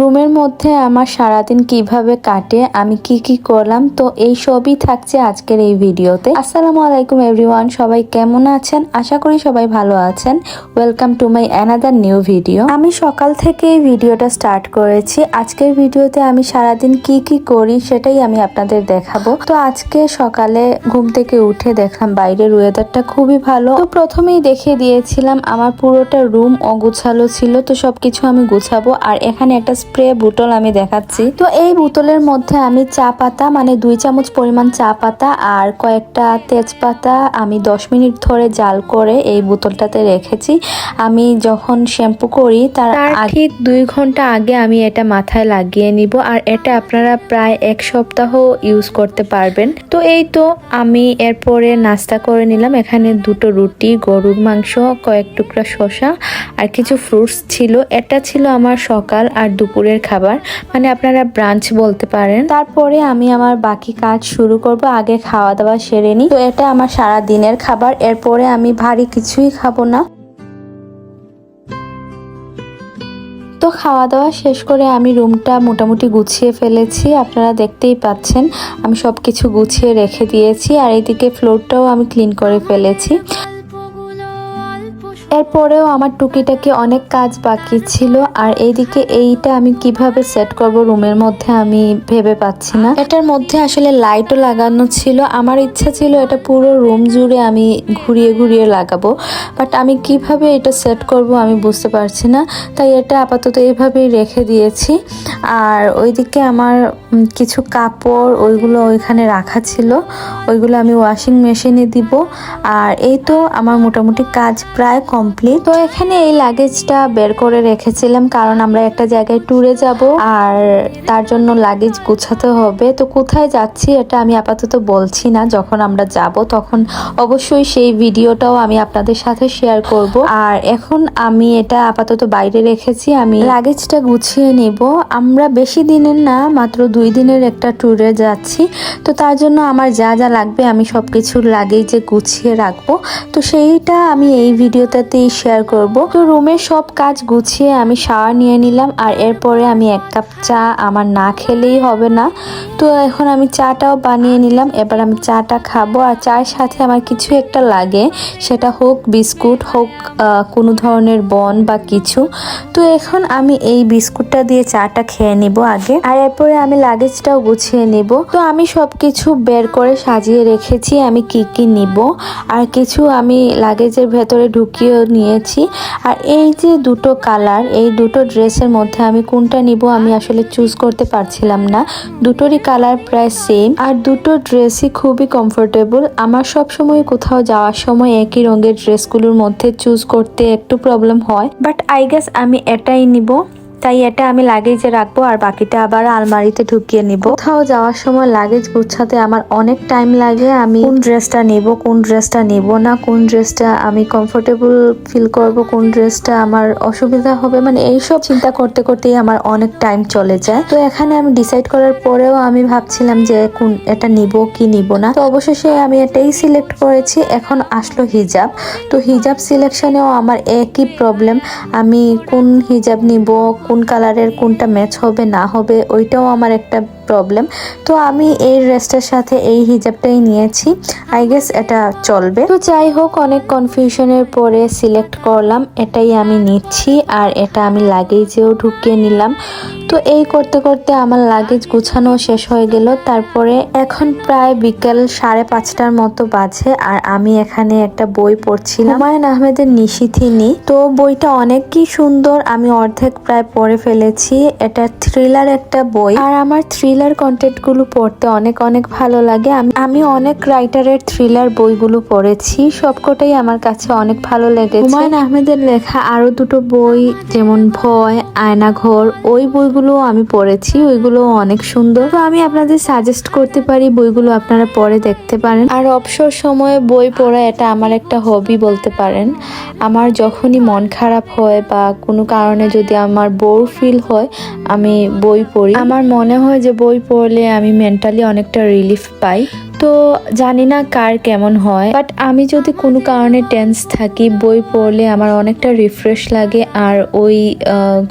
রুমের মধ্যে আমার সারাদিন কীভাবে কাটে, আমি কি কি করলাম, তো এই সবই থাকছে আজকের এই ভিডিওতে। আসসালামু আলাইকুম এভরিওয়ান সবাই কেমন আছেন? আশা করি সবাই ভালো আছেন। Welcome to my another new video আমি সকাল থেকে এই ভিডিওটা স্টার্ট করেছি। আজকের ভিডিওতে আমি সারাদিন কি কি করি সেটাই আমি আপনাদের দেখাবো। তো আজকে সকালে ঘুম থেকে উঠে দেখলাম বাইরের ওয়েদারটা খুবই ভালো। তো প্রথমেই দেখিয়ে দিয়েছিলাম, আমার পুরোটা রুম অগুছালো ছিল, তো সবকিছু আমি গুছাবো। আর এখানে একটা স্প্রে বোতল আমি দেখাচ্ছি। তো এই বোতলের মধ্যে আমি চা পাতা মানে দুই চামচ পরিমাণ চা পাতা আর কয়েকটা তেজপাতা আমি দশ মিনিট ধরে জাল করে এই বোতলটাতে রেখেছি। আমি যখন শ্যাম্পু করি তার ঠিক দুই ঘণ্টা আগে আমি এটা মাথায় লাগিয়ে নিব আর এটা আপনারা প্রায় এক সপ্তাহ ইউজ করতে পারবেন। তো এই তো আমি এরপরে নাস্তা করে নিলাম। এখানে দুটো রুটি গরুর মাংস কয়েক টুকরা শসা আর কিছু ফ্রুটস ছিল। এটা ছিল আমার সকাল আর দুপুরের খাবার। মানে আপনারা ব্রাঞ্চ বলতে পারেন। তারপরে আমি আমার বাকি কাজ শুরু করব। আগে খাওয়া দাওয়া সেরে নিই। তো এটা আমার সারা দিনের খাবার। এরপরে আমি ভারী কিছুই খাব না। তো খাওয়া দাওয়া শেষ করে আমি রুমটা মোটামুটি গুছিয়ে ফেলেছি। আপনারা দেখতেই পাচ্ছেন, আমি সব কিছু গুছিয়ে রেখে দিয়েছি। আর এদিকে ফ্লোরটাও আমি ক্লিন করে ফেলেছি। এরপরেও আমার টুকিটাকি অনেক কাজ বাকি ছিল, আর এইদিকে এইটা আমি কীভাবে সেট করব রুমের মধ্যে আমি ভেবে পাচ্ছি না। এটার মধ্যে আসলে লাইটও লাগানো ছিল। আমার ইচ্ছা ছিল এটা পুরো রুম জুড়ে আমি ঘুরিয়ে ঘুরিয়ে লাগাবো বাট আমি কীভাবে এটা সেট করব আমি বুঝতে পারছি না, তাই এটা আপাতত এইভাবেই রেখে দিয়েছি। আর ওইদিকে আমার কিছু কাপড় ওইগুলো ওইখানে রাখা ছিল, ওইগুলো আমি ওয়াশিং মেশিনে দিব। আর এই তো আমার মোটামুটি কাজ প্রায় কমপ্লিট তো এখানে এই লাগেজটা বের করে রেখেছিলাম, কারণ আমরা একটা জায়গায় ট্যুরে যাব আর তার জন্য লাগেজ গুছাতে হবে। তো কোথায় যাচ্ছি এটা আমি আপাতত বলছি না, যখন আমরা যাব তখন অবশ্যই সেই ভিডিওটাও আমি আপনাদের সাথে শেয়ার করব। আর এখন আমি এটা আপাতত বাইরে রেখেছি, আমি লাগেজটা গুছিয়ে নেব। আমরা বেশি দিনের না, মাত্র দুই দিনের একটা ট্যুরে যাচ্ছি। তো তার জন্য আমার যা যা লাগবে আমি সব কিছু লাগেজে গুছিয়ে রাখব। তো সেইটা আমি এই ভিডিওটাতেই শেয়ার করব। তো রুমের সব কাজ গুছিয়ে আমি শাওয়ার নিয়ে নিলাম আর এরপরে আমি এক কাপ চা আমার না খেলেই হবে না। তো এখন আমি চাটাও বানিয়ে নিলাম, এবার আমি চাটা খাব। আর চার সাথে আমার কিছু একটা লাগে, সেটা হোক বিস্কুট, হোক কোনো ধরনের বন বা কিছু। তো এখন আমি এই বিস্কুটটা দিয়ে চাটা খেয়ে নিব আগে। আর এরপরে আমি লাগেজটাও গুছিয়ে নিব। তো আমি সব কিছু বের করে সাজিয়ে রেখেছি, আমি কি কি নিব। আর কিছু আমি লাগেজের ভেতরে ঢুকিয়েও নিয়েছি। আর এই যে দুটো কালার, এই দুটো ড্রেসের মধ্যে আমি কোনটা নিব আমি আসলে চুজ করতে পারছিলাম না। দুটোরই কালার প্রায় সেম আর দুটো ড্রেসই খুবই কমফোর্টেবল আমার সব সময় কোথাও যাওয়ার সময় একই রঙের ড্রেসগুলোর মধ্যে চুজ করতে একটু প্রবলেম হয়। বাট আই গেস আমি এটাই নিব। তাই এটা আমি লাগেজে রাখব আর বাকিটা আবার আলমারিতে ঢুকিয়ে নিব। কোথাও যাওয়ার সময় লাগেজ গুছাতে আমার অনেক টাইম লাগে। আমি কোন ড্রেসটা নেব, কোন ড্রেসটা নেব না, কোন ড্রেসটা আমি কমফোর্টেবল ফিল করব, কোন ড্রেসটা আমার অসুবিধা হবে মানে এইসব চিন্তা করতে করতেই আমার অনেক টাইম চলে যায়। তো এখানে আমি ডিসাইড করার পরেও আমি ভাবছিলাম যে কোন এটা নিব কি নিব না। তো অবশেষে আমি এটাই সিলেক্ট করেছি। এখন আসলো হিজাব। তো হিজাব সিলেকশনেও আমার একই প্রবলেম আমি কোন হিজাব নিব কোন কালারের কোনটা ম্যাচ হবে না হবে ওইটাও আমার একটা প্রবলেম তো আমি এই ড্রেসটার সাথে এই হিজাবটাই নিয়েছি। আই গেস এটা চলবে। তো যাই হোক, অনেক কনফিউশনের পরে সিলেক্ট করলাম। এটাই আমি নিচ্ছি আর এটা আমি লাগেজেও ঢুকিয়ে নিলাম। তো এই করতে করতে আমার লাগেজ গুছানো শেষ হয়ে গেল। তারপরে এখন প্রায় বিকেল সাড়ে পাঁচটার মতো বাজে আর আমি এখানে একটা বই পড়ছিলাম। হুমায়ুন আহমেদের নিশিথিনী। তো বইটা অনেকই সুন্দর। আমি অর্ধেক প্রায় পড়ে ফেলেছি। এটা থ্রিলার একটা বই। আর আমার থ্রিলার কন্টেন্টগুলো পড়তে অনেক অনেক ভালো লাগে। আমি অনেক রাইটারের থ্রিলার বইগুলো পড়েছি। সবকটাই আমার কাছে অনেক ভালো লেগেছে। হুমায়ুন আহমেদের লেখা আরও দুটো বই যেমন ভয় আয়নাঘর ওই বইগুলো আমি পড়েছি। ওইগুলো অনেক সুন্দর। তো আমি আপনাদের সাজেস্ট করতে পারি বইগুলো আপনারা পরে দেখতে পারেন। আর অবসর সময়ে বই পড়া এটা আমার একটা হবি বলতে পারেন। আমার যখনই মন খারাপ হয় বা কোনো কারণে যদি আমার বোর ফিল হয় আমি বই পড়ি। আমার মনে হয় যে বই পড়লে আমি মেন্টালি অনেকটা রিলিফ পাই। তো জানি না কার কেমন হয় বাট আমি যদি কোনো কারণে টেন্স থাকি, বই পড়লে আমার অনেকটা রিফ্রেশ লাগে আর ওই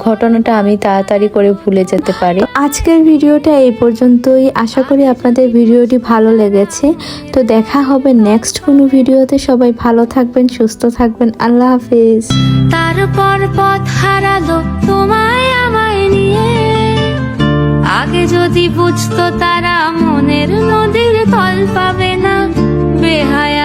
ঘটনাটা আমি তাড়াতাড়ি করে ভুলে যেতে পারি। আজকের ভিডিওটা এই পর্যন্তই। আশা করি আপনাদের ভিডিওটি ভালো লেগেছে। তো দেখা হবে নেক্সট কোনো ভিডিওতে। সবাই ভালো থাকবেন, সুস্থ থাকবেন। আল্লাহ হাফিজ। তারপর পথ হারালো তোমায় যদি বুঝতো তারা মনের নদীর তল পাবে না বেহায়া